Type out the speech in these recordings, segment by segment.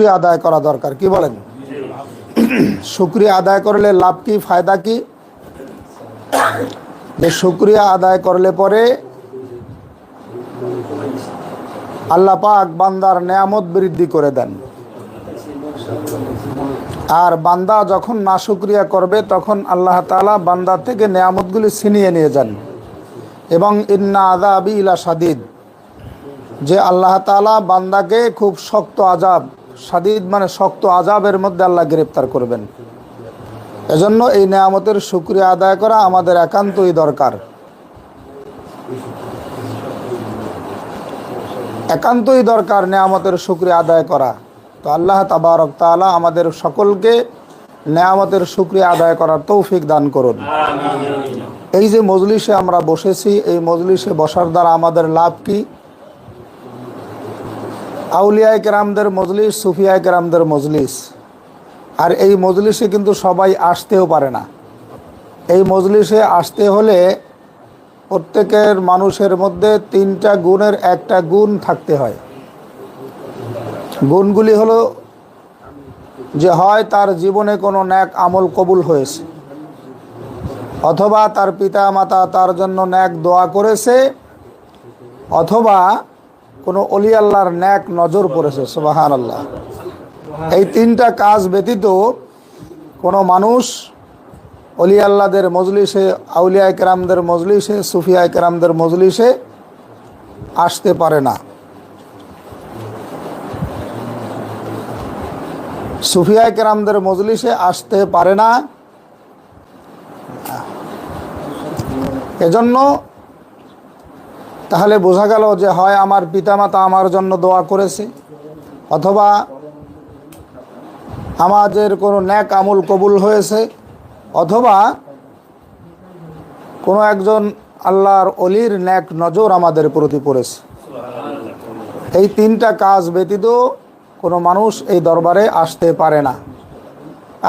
শুক্রিয়া আদায় করা দরকার, কি বলেন? শুক্রিয়া আদায় করলে লাভ কি, ফায়দা কি? যে শুক্রিয়া আদায় করলে পরে আল্লাহ পাক বান্দার নেয়ামত বৃদ্ধি করে দেন। আর বান্দা যখন না শুক্রিয়া করবে, তখন আল্লাহ তাআলা বান্দার থেকে নেয়ামতগুলি ছিনিয়ে নিয়ে যান। এবং ইন্না আদা আবি ইলা সাদিদ যে আল্লাহ তাআলা বান্দাকে খুব শক্ত আজাব সাদিদ মানে শক্ত আজাবের মধ্যে আল্লাহ গ্রেপ্তার করবেন। এজন্য এই নেয়ামতের শুক্রিয়া আদায় করা আমাদের একান্তই দরকার। একান্তই দরকার নেয়ামতের শুক্রিয়া আদায় করা। তো আল্লাহ তাবারক তাআলা আমাদের সকলকে নেয়ামতের শুক্রিয়া আদায় করার তৌফিক দান করুন। এই যে মজলিসে আমরা বসেছি এই মজলিসে বসার দ্বারা আমাদের লাভ কি? আউলিয়ায় কেরামদের মজলিস, সুফিয়ায় কেরামদের মজলিস। আর এই মজলিসে কিন্তু সবাই আসতেও পারে না। এই মজলিসে আসতে হলে প্রত্যেকের মানুষের মধ্যে তিনটা গুণের একটা গুণ থাকতে হয়। গুণগুলি হলো যে হয় তার জীবনে কোনো ন্যাক আমল কবুল হয়েছে, অথবা তার পিতা মাতা তার জন্য ন্যাক দোয়া করেছে, অথবা কোনো অলি আল্লাহর ন্যাক নজর পড়েছে সুবাহান আল্লাহ এই তিনটা কাজ ব্যতীত কোনো মানুষ অলি আল্লাহদের মজলিসে আউলিয়া কেরামদের মজলিসে সুফিয়া কেরামদের মজলিসে আসতে পারে না। সুফিয়া কেরামদের মজলিসে আসতে পারে না। এজন্য তাহলে বোঝা গেল যে হয় আমার পিতামাতা আমার জন্য দোয়া করেছে, অথবা আমাদের কোনো ন্যাক আমল কবুল হয়েছে, অথবা কোনো একজন আল্লাহর অলির ন্যাক নজর আমাদের প্রতি পড়েছে। এই তিনটা কাজ ব্যতীত কোনো মানুষ এই দরবারে আসতে পারে না।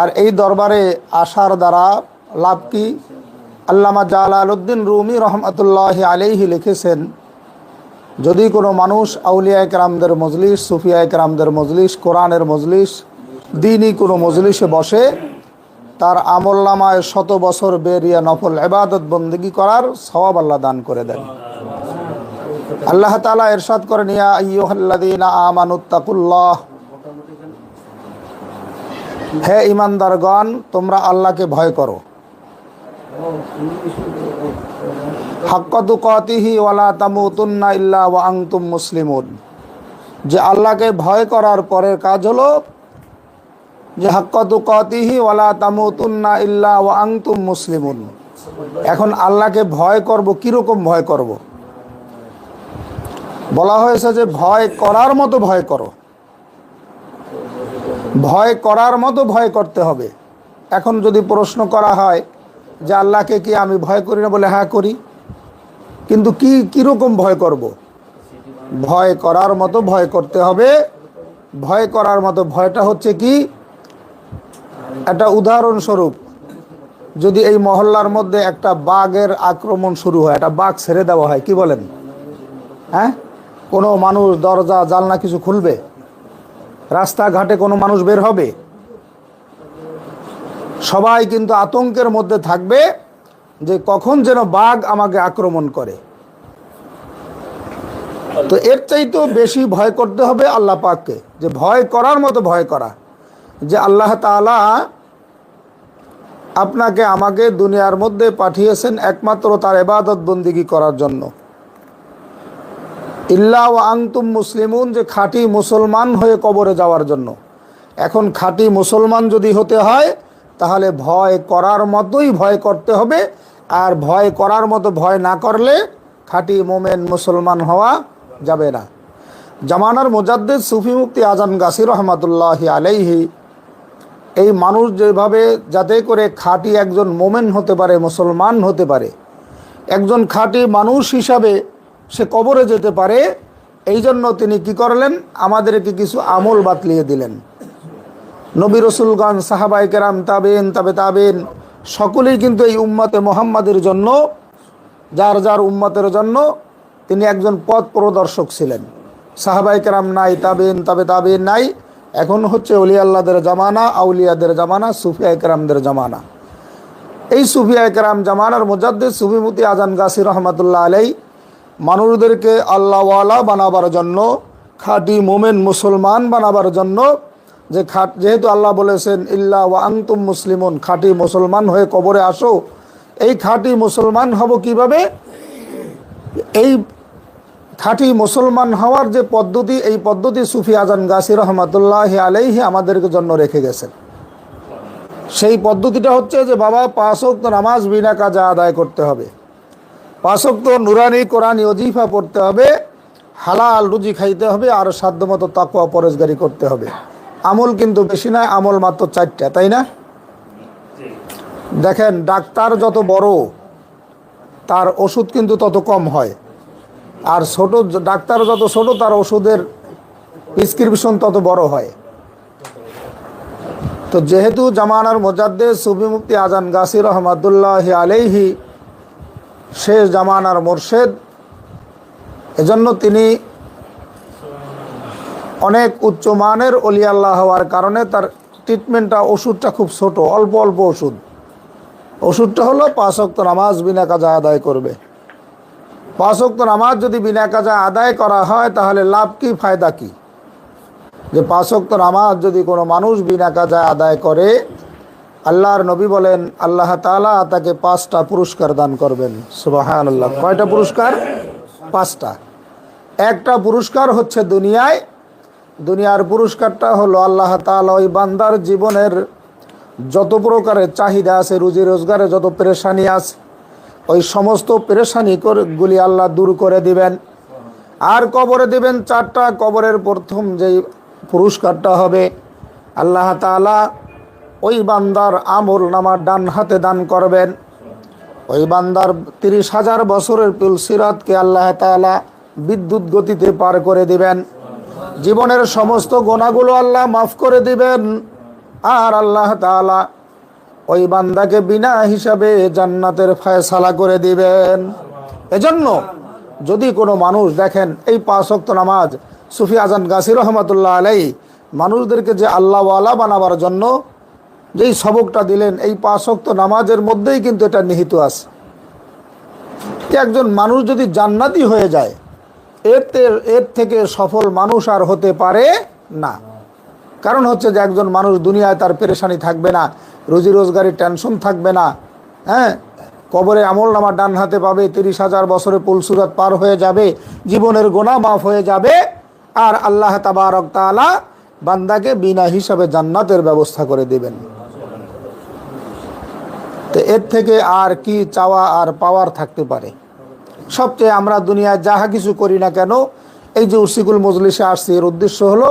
আর এই দরবারে আসার দ্বারা লাভ কি? আল্লামা জালালউদ্দিন রুমি রহমতুল্লাহ আলাইহি লিখেছেন, যদি কোনো মানুষ আউলিয়া একরামদের মজলিস, সুফিয়া একরামদের মজলিস, কোরআনের মজলিস, দিনই কোনো মজলিসে বসে, তার আমল্লামায় শত বছর বেরিয়া নফল এবাদত বন্দিগি করার সওয়াব আল্লাহ দান করে দেন। আল্লাহ তালা এরশাদ করেন, ইয়া আইয়ুহাল্লাযীনা আমানুত্তাকুল্লাহ হে ইমানদারগণ তোমরা আল্লাহকে ভয় করো। হাক্কাতু কাতিহি ওয়ালা তামুতুন্না ইল্লা ওয়া আনতুম মুসলিমুন। যে আল্লাহকে ভয় করার পরের কাজ হলো যে হাক্কাতু কাতিহি ওয়ালা তামুতুন্না ইল্লা ওয়া আনতুম মুসলিমুন। এখন আল্লাহকে ভয় করব, কীরকম ভয় করব? বলা হয়েছে যে ভয় করার মতো ভয় করো। ভয় করার মতো ভয় করতে হবে। এখন যদি প্রশ্ন করা হয় যে আল্লাহকে কি আমি ভয় করি না বলে হ্যাঁ করি? কিন্তু কি, কীরকম ভয় করব। ভয় করার মতো ভয় করতে হবে। ভয় করার মতো ভয়টা হচ্ছে কি? একটা উদাহরণস্বরূপ, যদি এই মহল্লার মধ্যে একটা বাঘের আক্রমণ শুরু হয়, একটা বাঘ ছেড়ে দেওয়া হয়, কি বলেন? হ্যাঁ? কোনো মানুষ দরজা জালনা কিছু খুলবে? রাস্তাঘাটে কোনো মানুষ বের হবে? সবাই কিন্তু আতঙ্কের মধ্যে থাকবে যে কখন যেন বাঘ আমাকে আক্রমণ করে। তো এর চাইতেও বেশি ভয় করতে হবে আল্লাহ পাককে, যে ভয় করার মতো ভয় করা, যে আল্লাহ তাআলা আপনাকে আমাকে দুনিয়ার মধ্যে পাঠিয়েছেন একমাত্র তার এবাদত বন্দিগি করার জন্য। ইল্লা ও আংতুম মুসলিমুন, যে খাঁটি মুসলমান হয়ে কবরে যাওয়ার জন্য। এখন খাঁটি মুসলমান যদি হতে হয় তাহলে ভয় করার মতোই ভয় করতে হবে। আর ভয় করার মতো ভয় না করলে খাঁটি মোমেন মুসলমান হওয়া যাবে না। জামানার মুজাদ্দিদ সুফি মুক্তি আজান গাসির রহমতুল্লাহ আলাইহি এই মানুষ যেভাবে যাতে করে খাঁটি একজন মোমেন হতে পারে, মুসলমান হতে পারে, একজন খাঁটি মানুষ হিসাবে সে কবরে যেতে পারে এই জন্য তিনি কি করলেন? আমাদেরকে কিছু আমল বাতলিয়ে দিলেন। নবী রসুলগণ, সাহাবাই কেরাম তাবেন তাবে তাবেন সকলেই কিন্তু এই উম্মতে মোহাম্মদের জন্য, যার যার উম্মতের জন্য তিনি একজন পথ প্রদর্শক ছিলেন। সাহাবাই কেরাম নাই তাবেন তবে তাবেন নাই, এখন হচ্ছে অলিয়া আল্লাহদের জামানা, আউলিয়াদের জামানা, সুফিয়া একরামদের জামানা। এই সুফিয়া একরাম জামানার মুজাদ্দিদ সুফিমুতি আজান গাসি রহমতুল্লাহ আলাই মানুষদেরকে আল্লাহওয়ালা বানাবার জন্য, খাঁটি মোমেন মুসলমান বানাবার জন্য যে খাট, যেহেতু আল্লাহ বলেছেন, ইল্লা ওয়া আংতুম মুসলিমুন, খাঁটি মুসলমান হয়ে কবরে আসো। এই খাঁটি মুসলমান হব কীভাবে? এই খাঁটি মুসলমান হওয়ার যে পদ্ধতি, এই পদ্ধতি সুফি আজান গাছি রহমতুল্লাহ আলাইহি আমাদেরকে জন্য রেখে গেছেন। সেই পদ্ধতিটা হচ্ছে যে, বাবা পাঁচক্ত নামাজ বিনা কাজে আদায় করতে হবে। পাঁচক্ত নুরানি, কোরআনি অজিফা পড়তে হবে। হালাল রুজি খাইতে হবে আর সাধ্যমতো তাকুয়া পরেশগারি করতে হবে। আমল কিন্তু বেশি নয়, আমল মাত্র চারটা, তাই না? দেখেন, ডাক্তার যত বড়, তার ওষুধ কিন্তু তত কম হয়। আর ছোট, ডাক্তার যত ছোট, তার ওষুধের প্রিসক্রিপশন তত বড় হয়। তো যেহেতু জামানার মোজাদ্দে সুবি মুফতি আজান গাসির রহমতুল্লাহ আলাইহি শেষ জামানার মোর্শেদ, এজন্য তিনি অনেক উচ্চ উচ্চমানের অলিয়াল্লাহ হওয়ার কারণে তার ট্রিটমেন্টটা ওষুধটা খুব ছোট, অল্প অল্প ওষুধ। ওষুধটা হলো পাঁচ অক্ত নামাজ বিনা কাজা আদায় করবে। পাঁচ অক্ত নামাজ যদি বিনা কাজা আদায় করা হয়, তাহলে লাভ কি, ফায়দা কি? যে পাঁচ অক্ত নামাজ যদি কোনো মানুষ বিনা কাজা আদায় করে, আল্লাহর নবী বলেন, আল্লাহ তালা তাকে পাঁচটা পুরস্কার দান করবেন। সুবাহান আল্লাহ কয়টা পুরস্কার? পাঁচটা। একটা পুরস্কার হচ্ছে দুনিয়ায় দুনিয়ার পুরস্কারটা হলো আল্লাহ তালা ওই বান্দার জীবনের যত প্রকারের চাহিদা আছে, রুজি রোজগারে যত পেরেশানি আছে, ওই সমস্ত পেরেশানি গুলি আল্লাহ দূর করে দিবেন। আর কবরে দিবেন চারটা। কবরের প্রথম যেই পুরস্কারটা হবে, আল্লাহ তালা ওই বান্দার আমল নামার ডান হাতে দান করবেন। ওই বান্দার তিরিশ হাজার বছরের তুলসিরাতকে আল্লাহ তালা বিদ্যুৎ গতিতে পার করে দিবেন। জীবনের সমস্ত গোনাগুলো আল্লাহ মাফ করে দিবেন। আর আল্লাহ তালা ওই বান্দাকে বিনা হিসাবে জান্নাতের ফায়সালা করে দিবেন। এজন্য যদি কোনো মানুষ দেখেন, এই পাঁচ ওয়াক্ত নামাজ, সুফি আজান গাছির রহমতুল্লাহ আলাই মানুষদেরকে যে আল্লাহওয়ালা বানাবার জন্য যেই সবকটা দিলেন, এই পাঁচ ওয়াক্ত নামাজের মধ্যেই কিন্তু এটা নিহিত আছে। একজন মানুষ যদি জান্নাতি হয়ে যায় এর তে- এর থেকে সফল মানুষ আর হতে পারে না। কারণ হচ্ছে যে একজন মানুষ দুনিয়ায় তার পেরেশানি থাকবে না, রুজি রোজগারের টেনশন থাকবে না হ্যাঁ? কবরে আমল নামা ডান হাতে পাবে, তিরিশ হাজার বছরে পুলসুরাত পার হয়ে যাবে, জীবনের গোনা মাফ হয়ে যাবে, আর আল্লাহ তাবারক তাআলা বান্দাকে বিনা হিসাবে জান্নাতের ব্যবস্থা করে দেবেন। তো এর থেকে আর কি চাওয়া আর পাওয়ার থাকতে পারে? সবচেয়ে আমরা দুনিয়ায় যাহা কিছু করি না কেন, এই যে উর্সিকুল মজলিসে আসছি, এর উদ্দেশ্য হলো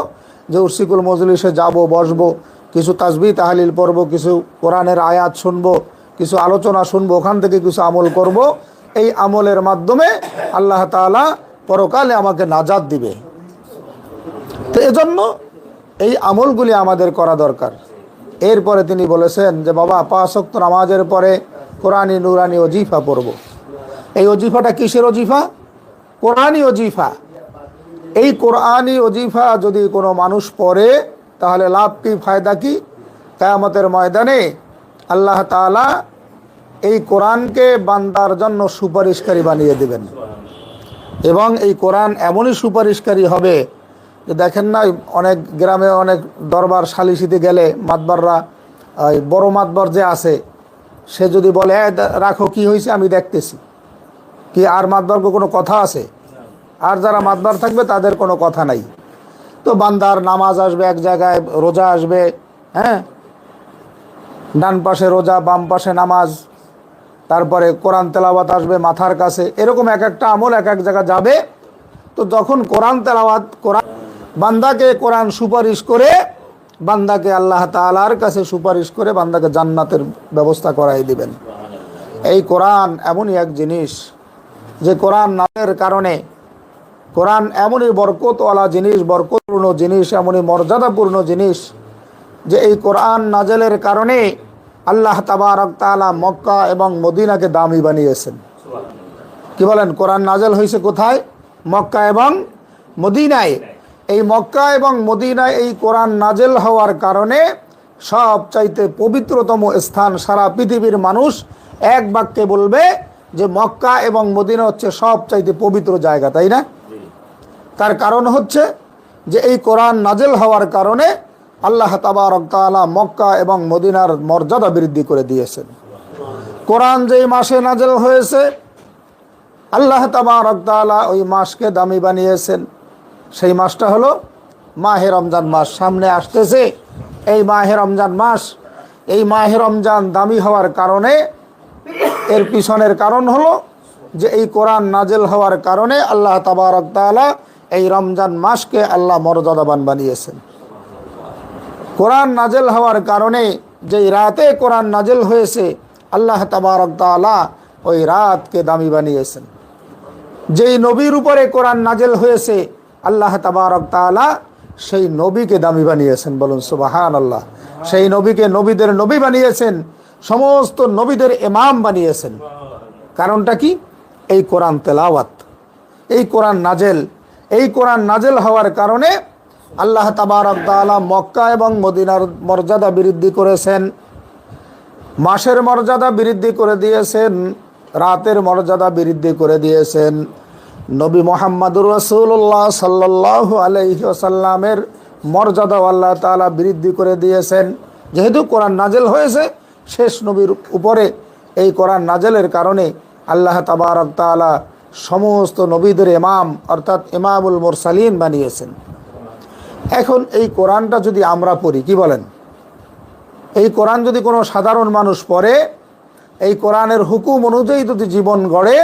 যে উর্সিকুল মজলিসে যাব, বসবো, কিছু তাজবি তাহালিল পড়ব, কিছু কোরআনের আয়াত শুনব, কিছু আলোচনা শুনব, ওখান থেকে কিছু আমল করব। এই আমলের মাধ্যমে আল্লাহ তাআলা পরকালে আমাকে নাজাদ দিবে। তো এজন্য এই আমলগুলি আমাদের করা দরকার। এরপরে তিনি বলেছেন যে, বাবা, পাঁচ নামাজের পরে কোরআনি নুরানি অজিফা পড়ব। এই অজিফাটা কিসের অজিফা? কোরআনি অজিফা। এই কোরআনই অজিফা যদি কোনো মানুষ পড়ে, তাহলে লাভ কি, ফায়দা কি? কেয়ামতের ময়দানে আল্লাহ তাআলা এই কোরআনকে বান্দার জন্য সুপারিশকারী বানিয়ে দেবেন। এবং এই কোরআন এমনই সুপারিশকারী হবে যে দেখেন না, অনেক গ্রামে অনেক দরবার সালিসিতে গেলে মাতবাররা বড় মাতবার যে আছে, সে যদি বলে রাখো, কি হয়েছে আমি দেখতেছি। কি আর মাতবারকে কোনো কথা আছে? আর যারা মাতবার থাকবে তাদের কোনো কথা নাই। তো বান্দার নামাজ আসবে এক জায়গায়, রোজা আসবে হ্যাঁ? ডান পাশে রোজা, বাম পাশে নামাজ, তারপরে কোরআন তেলাওয়াত আসবে মাথার কাছে। এরকম এক একটা আমল এক এক জায়গা যাবে। তো যখন কোরআন তেলাওয়াত, কোরআন, বান্দাকে কোরআন সুপারিশ করে, বান্দাকে আল্লাহ তালার কাছে সুপারিশ করে বান্দাকে জান্নাতের ব্যবস্থা করাই দিবেন। এই কোরআন এমনই এক জিনিস। যে কোরআন নামের কারণে কোরআন এমনই বরকতওয়ালা জিনিস, বরকতপূর্ণ জিনিস, এমনই মর্যাদাপূর্ণ জিনিস যে এই কোরআন নাজেলের কারণে আল্লাহ তাবারক তাআলা মক্কা এবং মদিনাকে দামি বানিয়েছেন। কি বলেন, কোরআন নাজেল হয়েছে কোথায়? মক্কা এবং মদিনায়। এই মক্কা এবং মদিনায় এই কোরআন নাজেল হওয়ার কারণে সবচাইতে পবিত্রতম স্থান সারা পৃথিবীর মানুষ এক বাক্যে বলবে যে মক্কা এবং মদিনা হচ্ছে সব চাইতে পবিত্র জায়গা, তাই না? তার কারণ হচ্ছে যে এই কোরআন নাজেল হওয়ার কারণে আল্লাহ তাবারক তাআলা মক্কা এবং মদিনার মর্যাদা বৃদ্ধি করে দিয়েছেন। কোরআন যেই মাসে নাজেল হয়েছে, আল্লাহ তাবারক তাআলা ওই মাসকে দামি বানিয়েছেন। সেই মাসটা হলো মাহে রমজান মাস। সামনে আসতেছে, এই মাহে রমজান মাস, এই মাহে রমজান দামি হওয়ার কারণে এর পিছনের কারণ হলো যে এই কোরআন নাজেল হওয়ার কারণে আল্লাহ তাবারক তাআলা এই রমজান মাসকে আল্লাহ মর্যাদাবান বানিয়েছেন। কোরআন নাজেল হওয়ার কারণে যেই রাতে কোরআন নাজেল হয়েছে, আল্লাহ তাবারক তাআলা ওই রাতকে দামি বানিয়েছেন। যেই নবীর উপরে কোরআন নাজেল হয়েছে, আল্লাহ তাবারক তাআলা সেই নবীকে দামি বানিয়েছেন বলুন সুবাহান আল্লাহ সেই নবীকে নবীদের নবী বানিয়েছেন সমস্ত নবীদের এমাম বানিয়েছেন। কারণটা কি? এই কোরআন তেলাওয়াত, এই কোরআন নাজেল, এই কোরআন নাজেল হওয়ার কারণে আল্লাহ তাবারক তাআলা মক্কা এবং মদিনার মর্যাদা বৃদ্ধি করেছেন, মাসের মর্যাদা বৃদ্ধি করে দিয়েছেন, রাতের মর্যাদা বৃদ্ধি করে দিয়েছেন। নবী মোহাম্মদুর রসুল্লাহ সাল্লাহ আলহিসাল্লামের মর্যাদা আল্লাহ তাআলা বৃদ্ধি করে দিয়েছেন। যেহেতু কোরআন নাজেল হয়েছে শেষ নবীর উপরে এই কোরআন নাজেলের কারণে আল্লাহ তাবারক তাআলা সমস্ত নবীদের এমাম অর্থাৎ ইমামুল মোরসালিন বানিয়েছেন। এখন এই কোরআনটা যদি আমরা পড়ি, কি বলেন? এই কোরআন যদি কোনো সাধারণ মানুষ পড়ে, এই কোরআনের হুকুম অনুযায়ী যদি জীবন গড়ে,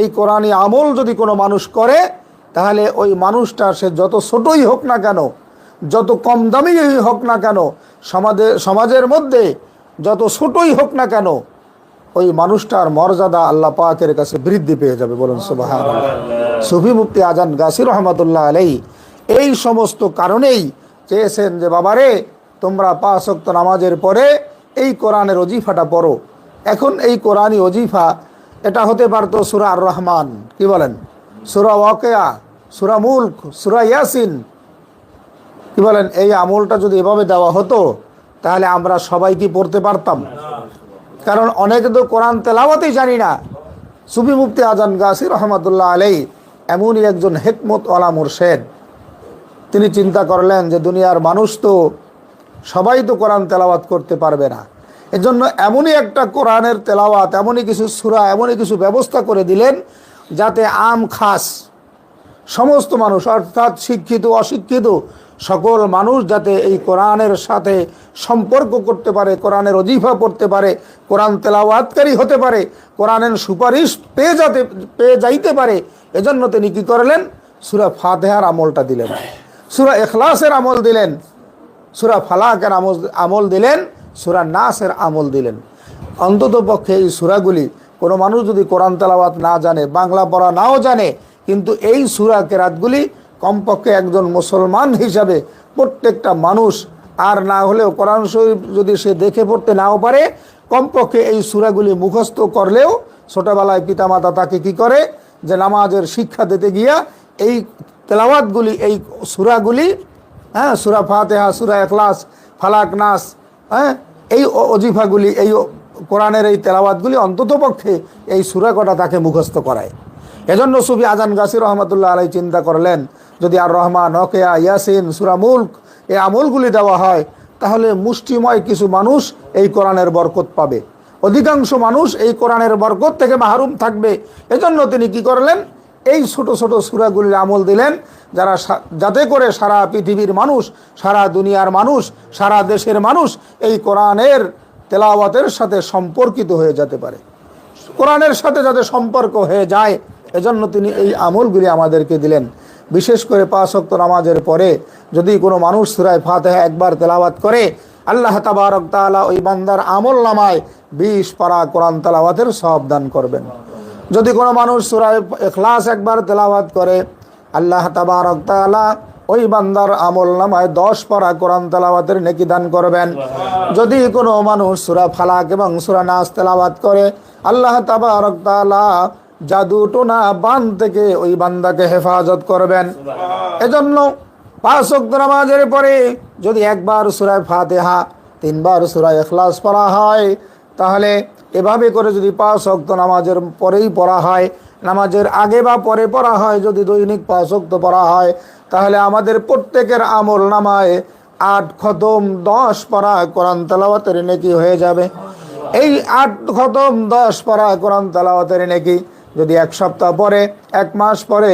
এই কোরআনী আমল যদি কোনো মানুষ করে, তাহলে ওই মানুষটা সে যত ছোটই হোক না কেন, যত কম দামি হোক না কেন, সমাজে সমাজের মধ্যে যত ছোটই হোক না কেন ওই মানুষটার মর্যাদা আল্লাহ পাকের কাছে বৃদ্ধি পেয়ে যাবে বলুন সুবাহ সুফি মুক্তি আজান গাছির রহমতুল্লাহ আলাই এই সমস্ত কারণেই চেয়েছেন যে বাবারে তোমরা পাঁচ অক্ত নামাজের পরে এই কোরআনের অজিফাটা পড়ো। এখন এই কোরআনই অজিফা এটা হতে পারতো সুরা আর রহমান কি বলেন? সুরা ওয়াকেয়া সুরা মুল্ক সুরা ইয়াসিন কি বলেন? এই আমলটা যদি এভাবে দেওয়া হতো তাহলে আমরা সবাই কি পড়তে পারতাম? কারণ অনেকে তো কোরআন তেলাওয়াতেই জানি না। সুফি মুফতি আজান গাছি রহমতুল্লাহ আলাই এমনই একজন হেকমত ওয়ালা মুর্শেদ। তিনি চিন্তা করলেন যে দুনিয়ার মানুষ তো সবাই তো কোরআন তেলাওয়াত করতে পারবে না। এজন্য এমনই একটা কোরআনের তেলাওয়াত, এমনই কিছু সুরা, এমনই কিছু ব্যবস্থা করে দিলেন যাতে আম খাস সমস্ত মানুষ, অর্থাৎ শিক্ষিত, অশিক্ষিত সকল মানুষ যাতে এই কোরআনের সাথে সম্পর্ক করতে পারে, কোরআনের অজিফা পড়তে পারে, কোরআন তেলাওয়াতকারী হতে পারে, কোরআনের সুপারিশ পেয়ে যাতে, পেয়ে যাইতে পারে, এজন্য তিনি কী করলেন? সুরা ফাতেহার আমলটা দিলেন। সুরা এখলাসের আমল দিলেন। সুরা ফালাকের আমল আমল দিলেন। সুরা নাসের আমল দিলেন। অন্তত পক্ষে এই সুরাগুলি, কোনো মানুষ যদি কোরআন তেলাওয়াত না জানে, বাংলা পড়া নাও জানে, কিন্তু এই সুরা কেরাতগুলি কমপক্ষে একজন মুসলমান হিসাবে প্রত্যেকটা মানুষ, আর না হলেও কোরআন শরীফ যদি সে দেখে পড়তে নাও পারে, কমপক্ষে এই সুরাগুলি মুখস্থ করলেও ছোটোবেলায় পিতামাতা তাকে কি করে? যে নামাজের শিক্ষা দিতে গিয়া এই তেলাওয়াতগুলি, এই সুরাগুলি হ্যাঁ সুরা ফাতেহা, সুরা এখলাস ফালাক নাস হ্যাঁ এই অজিফাগুলি, এই কোরআনের এই তেলাওয়াতগুলি অন্তত পক্ষে এই সুরা কটা তাকে মুখস্থ করায়। এজন্য সুবি আজান গাছির রহমতুল্লাহ আলাই চিন্তা করলেন যদি আর রহমান নকেয়া ইয়াসিন, সুরা মুল্ক, এই আমলগুলি দেওয়া হয়, তাহলে মুষ্টিময় কিছু মানুষ এই কোরআনের বরকত পাবে। অধিকাংশ মানুষ এই কোরআনের বরকত থেকে মাহরুম থাকবে। এজন্য তিনি কি করলেন? এই ছোট ছোট সুরাগুলির আমল দিলেন, যারা যাতে করে সারা পৃথিবীর মানুষ, সারা দুনিয়ার মানুষ, সারা দেশের মানুষ এই কোরআনের তেলাওয়াতের সাথে সম্পর্কিত হয়ে যেতে পারে। কোরআনের সাথে যাতে সম্পর্ক হয়ে যায়, এজন্য তিনি এই আমলগুলি আমাদেরকে দিলেন। বিশেষ করে পাঁচ ওয়াক্ত নামাজের পরে যদি কোনো মানুষ সুরায় ফাতেহা একবার তেলাওয়াত করে, আল্লাহ তাবারক তাআলা ওই বান্দার আমল নামায় বিশ পারা কোরআন তেলাওয়াতের সব দান করবেন। যদি কোনো মানুষ সুরায় এখলাস একবার তেলাওয়াত করে, আল্লাহ তাবারক তাআলা ওই বান্দার আমল নামায় দশ পারা কোরআন তেলাওয়াতের নেকি দান করবেন। যদি কোনো মানুষ সুরা ফালাক এবং সুরা নাস তেলাওয়াত করে, আল্লাহ তাবারক তাআলা জাদু টোনা বান থেকে ওই বান্দাকে হেফাজত করবেন। এজন্য পাঁচ ওয়াক্ত নামাজের পরে যদি একবার সুরায় ফাতেহা তিনবার সুরায় এখলাস পড়া হয় তাহলে এভাবে করে যদি পাঁচ ওয়াক্ত নামাজের পরেই পড়া হয় নামাজের আগে বা পরে পড়া হয় যদি দৈনিক পাঁচ ওয়াক্ত পড়া হয় তাহলে আমাদের প্রত্যেকের আমল নামায় আট খতম দশ পড়া কোরআন তেলাওয়াতের নেকি হয়ে যাবে। এই আট খতম দশ পড়া কোরআন তেলাওয়াতের নেকি যদি এক সপ্তাহ পরে, এক মাস পরে,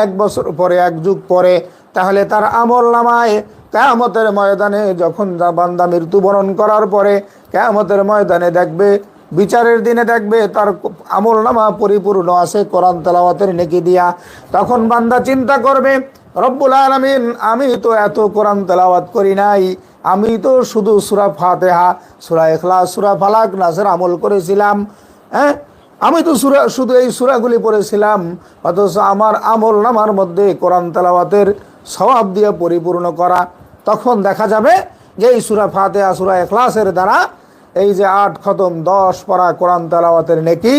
এক বছর পরে, এক যুগ পরে, তাহলে তার আমল নামায় কেয়ামতের ময়দানে যখন বান্দা মৃত্যুবরণ করার পরে কেয়ামতের ময়দানে দেখবে, বিচারের দিনে দেখবে তার আমল নামা পরিপূর্ণ আছে কোরআন তেলাওয়াতের নেকি দিয়া। তখন বান্দা চিন্তা করবে, রব্বুল আলমিন, আমি তো এত কোরআন তেলাওয়াত করি নাই। আমি তো শুধু সুরা ফাতেহা, সুরা এখলা সুরা ফালাক নাসের আমল করেছিলাম। হ্যাঁ? আমি তো সুরা, শুধু এই সুরাগুলি পড়েছিলাম, অথচ আমার আমল নামার মধ্যে কোরআন তেলাওয়াতের স্বভাব দিয়ে পরিপূর্ণ করা। তখন দেখা যাবে যে এই সুরা ফাতেহা, সুরা এখলাসের দ্বারা এই যে আট খতম, দশ পড়া কোরআন তেলাওয়াতের নেকি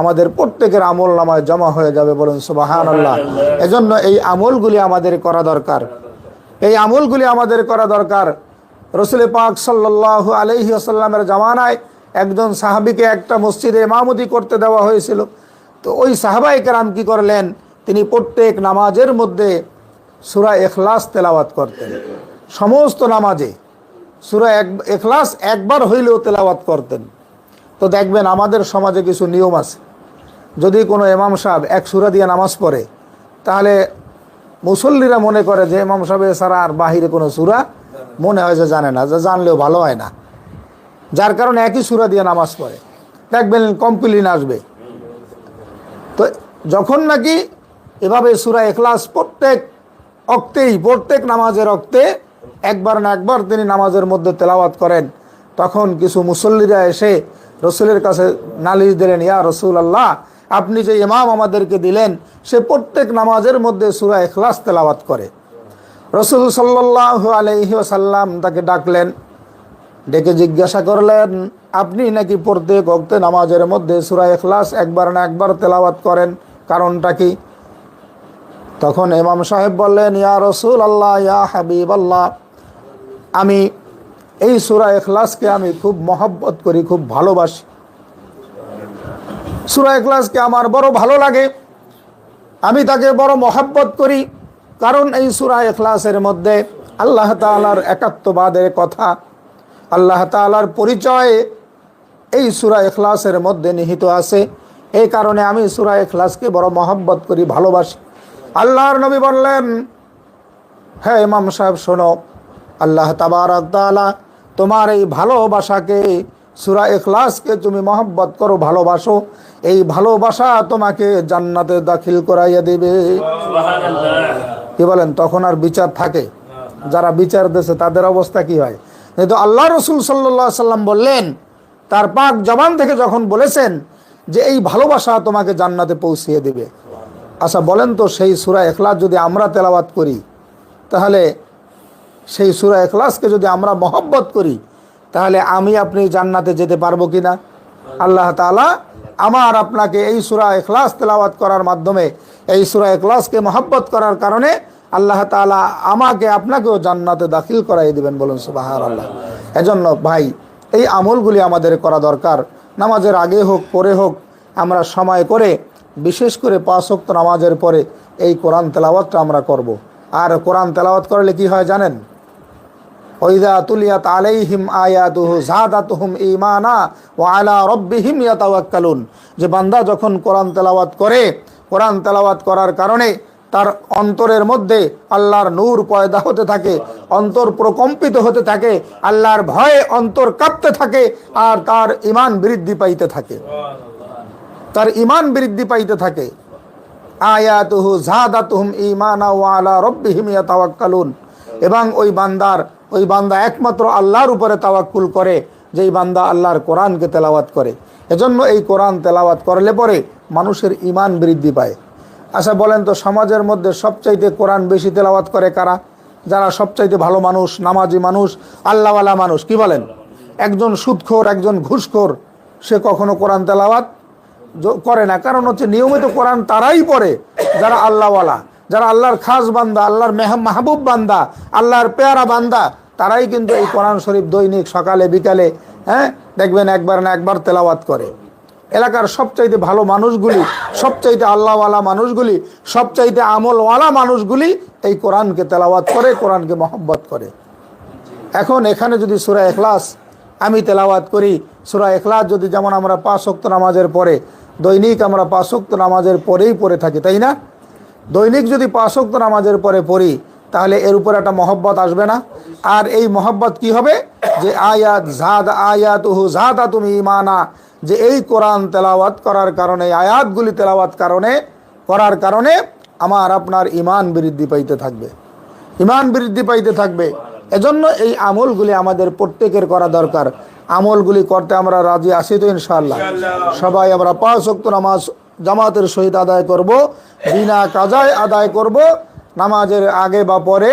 আমাদের প্রত্যেকের আমল নামায় জমা হয়ে যাবে বলুন সুবাহান আল্লাহ এজন্য এই আমলগুলি আমাদের করা দরকার। এই আমলগুলি আমাদের করা দরকার। রসুল পাক সাল্লাহ আলহি আসাল্লামের জামানায় একজন সাহাবিকে একটা মসজিদে ইমামতি করতে দেওয়া হয়েছিল। তো ওই সাহাবাই কেরাম কী করলেন? তিনি প্রত্যেক নামাজের মধ্যে সুরা এখলাস তেলাওয়াত করতেন। সমস্ত নামাজে সুরা এক এখলাস একবার হইলেও তেলাওয়াত করতেন। তো দেখবেন আমাদের সমাজে কিছু নিয়ম আছে। যদি কোনো এমাম সাহেব এক সুরা দিয়ে নামাজ পড়ে, তাহলে মুসল্লিরা মনে করে যে এমাম সাহেব ছাড়া আর বাহিরে কোনো সুরা মনে হয় যে জানে না, যে জানলেও ভালো হয় না। যার কারণে একই সুরা দিয়ে নামাজ পড়ে। দেখবেন কমপ্লিন আসবে তো যখন নাকি এভাবে সুরা এখলাস প্রত্যেক অক্তেই, প্রত্যেক নামাজের অক্তে একবার না একবার তিনি নামাজের মধ্যে তেলাওয়াত করেন, তখন কিছু মুসল্লিরা এসে রসুলের কাছে নালিশ দিলেন, ইয়া রসুল আল্লাহ আপনি যে ইমাম আমাদেরকে দিলেন, সে প্রত্যেক নামাজের মধ্যে সুরা এখলাস তেলাওয়াত করে। রসুল সাল্লাহ আলহি সাল্লাম তাকে ডাকলেন ডেকে জিজ্ঞাসা করলেন, আপনি নাকি প্রত্যেক অক্তে নামাজের মধ্যে সুরা এখলাস একবার না একবার তেলাওয়াত করেন, কারণটা কি? তখন ইমাম সাহেব বললেন, ইয়া রসুল আল্লাহ ইয়া হাবিব আল্লাহ আমি এই সুরা এখলাসকে আমি খুব মহব্বত করি, খুব ভালোবাসি। সুরা এখলাসকে আমার বড় ভালো লাগে। আমি তাকে বড় মহব্বত করি, কারণ এই সুরা এখলাসের মধ্যে আল্লাহ তালার একাত্মবাদের কথা আল্লাহ তালার পরিচয় এই সুরা এখলাসের মধ্যে নিহিত আছে। এই কারণে আমি সুরা এখলাসকে বড় মহব্বত করি ভালোবাসি। আল্লাহর নবী বললেন হ্যাঁ ইমাম সাহেব শোনো। আল্লাহ তাআলা তোমার এই ভালোবাসাকে সুরা এখলাসকে তুমি মহব্বত করো ভালোবাসো। এই ভালোবাসা তোমাকে জান্নাতে দাখিল করাইয়া দেবে। কি বলেন তখন আর বিচার থাকে। যারা বিচার দেশে তাদের অবস্থা কি হয়? কিন্তু আল্লাহ রসুল সাল্লাহ সাল্লাম বললেন, তার পাক জবান থেকে যখন বলেছেন যে এই ভালোবাসা তোমাকে জান্নাতে পৌঁছিয়ে দেবে। আচ্ছা বলেন তো সেই সুরা এখলাস যদি আমরা তেলাওয়াত করি, তাহলে সেই সুরা এখলাসকে যদি আমরা মহব্বত করি, তাহলে আমি আপনি জান্নাতে যেতে পারব কি না আল্লাহ তালা আমার আপনাকে এই সুরা এখলাস তেলাওয়াত করার মাধ্যমে, এই সুরা এখলাসকে মহব্বত করার কারণে আল্লাহ তালা আমাকে আপনাকেও জান্নাতে দাখিল করাই দিবেন বলুন সুবাহার আল্লাহ এজন্য ভাই, এই আমলগুলি আমাদের করা দরকার। নামাজের আগে হোক, পরে হোক, আমরা সময় করে, বিশেষ করে পাঁচ ওয়াক্ত নামাজের পরে এই কোরআন তেলাওয়াতটা আমরা করব। আর কোরআন তেলাওয়াত করলে কি হয় জানেন? আলাইহিম আলা যে বান্দা যখন কোরআন তেলাওয়াত করে, কোরআন তেলাওয়াত করার কারণে তার অন্তরের মধ্যে আল্লাহর নূর পয়দা হতে থাকে, অন্তর প্রকম্পিত হতে থাকে, আল্লাহর ভয়ে অন্তর কাঁপতে থাকে আর তার ইমান বৃদ্ধি পাইতে থাকে। তার ইমান বৃদ্ধি পাইতে থাকে। আয়াতুহু জাদাতুহুম ঈমানা ওয়া আলা রাব্বিহিম ইয়াতাওয়াক্কালুন। এবং ওই বান্দার, ওই বান্দা একমাত্র আল্লাহর উপরে তাওয়াক্কুল করে, যেই বান্দা আল্লাহর কোরআনকে তেলাওয়াত করে। এজন্য এই কোরআন তেলাওয়াত করলে পরে মানুষের ইমান বৃদ্ধি পায়। আচ্ছা বলেন তো, সমাজের মধ্যে সবচাইতে কোরআন বেশি তেলাওয়াত করে কারা? যারা সবচাইতে ভালো মানুষ, নামাজি মানুষ, আল্লাহওয়ালা মানুষ, কি বলেন? একজন সুদখোর, একজন ঘুষখোর, সে কখনো কোরআন তেলাওয়াত করে না। কারণ হচ্ছে নিয়মিত কোরআন তারাই পড়ে যারা আল্লাহওয়ালা। যারা আল্লাহর খাস বান্দা, আল্লাহর মেহ- মাহবুব বান্দা, আল্লাহর পেয়ারা বান্দা, তারাই কিন্তু এই কোরআন শরীফ দৈনিক সকালে, বিকালে হ্যাঁ? দেখবেন একবার না একবার তেলাওয়াত করে। এলাকার সবচাইতে ভালো মানুষগুলি, সবচাইতে আল্লাহওয়ালা মানুষগুলি, সবচাইতে আমলওয়ালা মানুষগুলি এই কোরআনকে তেলাওয়াত করে, কোরআনকে মহব্বত করে। এখন এখানে যদি সুরা এখলাস আমি তেলাওয়াত করি, সুরা এখলাস যদি যেমন আমরা পাঁচ ওয়াক্ত নামাজের পরে, দৈনিক আমরা পাঁচ ওয়াক্ত নামাজের পরেই পড়ে থাকি, তাই না? দৈনিক যদি পাঁচ ওয়াক্ত নামাজের পরে পড়ি, তাহলে এর উপর একটা মহব্বত আসবে না। আর এই মহব্বত কি হবে? যে আয়াত, জাদ আয়াত উহু জাদা তুমি ইমানা যে এই কোরআন তেলাওয়াত করার কারণে আয়াতগুলি তেলাওয়াত কারণে করার কারণে আমার আপনার ইমান বৃদ্ধি পাইতে থাকবে। ইমান বৃদ্ধি পাইতে থাকবে। এজন্য এই আমলগুলি আমাদের প্রত্যেকের করা দরকার। আমলগুলি করতে আমরা রাজি আছি তো ইনশাআল্লাহ। সবাই আমরা পাঁচ ওয়াক্ত নামাজ জামাতের সহিত আদায় করব বিনা কাজায় আদায় করব নামাজের আগে বা পরে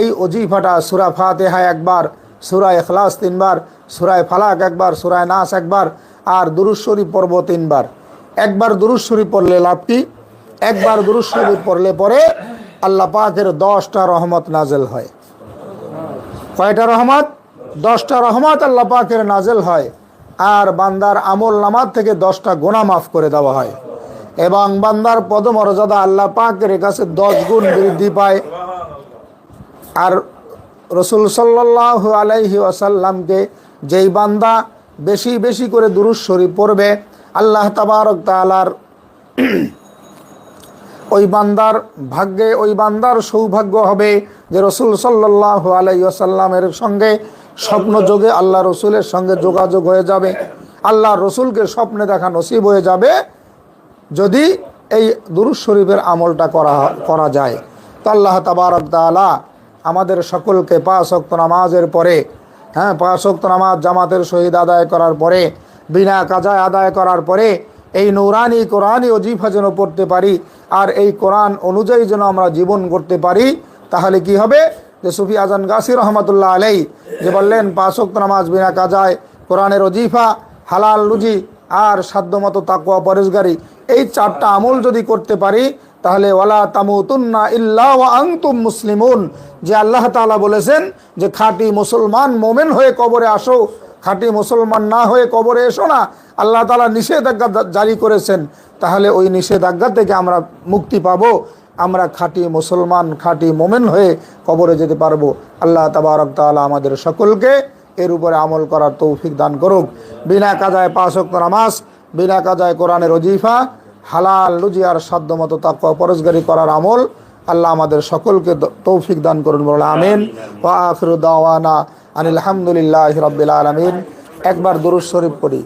এই অজিফাটা সুরা ফাতেহা একবার সুরা এখলাস তিনবার সুরায় ফালাক একবার সুরায় নাস একবার আর দুরুশ্বরী পর্ব তিনবার। একবার দুরুশ্বরী পড়লে লাভ কি একবার দুরুশ্বরী পড়লে পরে আল্লাহ পাকের দশটা রহমত নাজেল হয়। কয়টা রহমত? দশটা রহমত আল্লাহ পাকের নাজেল হয়। আর বান্দার আমল নামাজ থেকে দশটা গোনা মাফ করে দেওয়া হয়। এবং বান্দার পদমর্যাদা আল্লাহ পাকের কাছে দশ গুণ বৃদ্ধি পায়। আর রসুল সাল্লাহ আলাইহি আসাল্লামকে যেই বান্দা বেশি বেশি করে দুরুজ শরীফ পড়বে। আল্লাহ তাবারক তালার ওই বান্দার ভাগ্যে, ওই বান্দার সৌভাগ্য হবে যে রসুল সাল্লাহ আলাইসাল্লামের সঙ্গে স্বপ্ন যোগে আল্লাহ রসুলের সঙ্গে যোগাযোগ হয়ে যাবে। আল্লাহ রসুলকে স্বপ্নে দেখা নসিব হয়ে যাবে যদি এই দুরুজ শরীফের আমলটা করা করা যায়। তো আল্লাহ তাবারক তাআলা আমাদের সকলকে পাঁচ অক্ত নামাজের পরে হ্যাঁ পাঁচ অক্ত নামাজ জামাতের শহীদ আদায় করার পরে, বিনা কাজায় আদায় করার পরে এই নৌরানি কোরআনই অজিফা যেন পড়তে পারি আর এই কোরআন অনুযায়ী যেন আমরা জীবন করতে পারি, তাহলে কি হবে? যে সুফি আজান গাসি রহমতুল্লাহ আলাই যে বললেন পাঁচ অক্ত নামাজ বিনা কাজায় কোরআনের অজিফা, হালাল রুজি আর সাধ্যমতো তাকুয়া পরেশগারি এই চারটা আমল যদি করতে পারি তাহলে ওয়ালা তামুতুন্না ইল্লা ওয়া আনতুম মুসলিমুন। যে আল্লাহ তালা বলেছেন যে, খাঁটি মুসলমান মোমেন হয়ে কবরে আসো, খাঁটি মুসলমান না হয়ে কবরে এসো না, আল্লাহ তালা নিষেধাজ্ঞা জারি করেছেন। তাহলে ওই নিষেধাজ্ঞা থেকে আমরা মুক্তি পাবো, আমরা খাঁটি মুসলমান, খাঁটি মোমেন হয়ে কবরে যেতে পারব। আল্লাহ তাবারক তাআলা আমাদের সকলকে এর উপরে আমল করার তৌফিক দান করুক। বিনা কাজায় ওয়াক্ত নামাজ, বিনা কাজায় কোরআনের অজিফা হালাল রুজি আর সাধ্য মতো তাকুয়া পরশগারি করার আমল আল্লাহ আমাদের সকলকে তৌফিক দান করুন বলে আমিন। ওয়া আখিরু দাওয়ানা আনিল হামদুলিল্লাহি রাব্বিল আলামিন। একবার দুরূদ শরীফ পড়ি।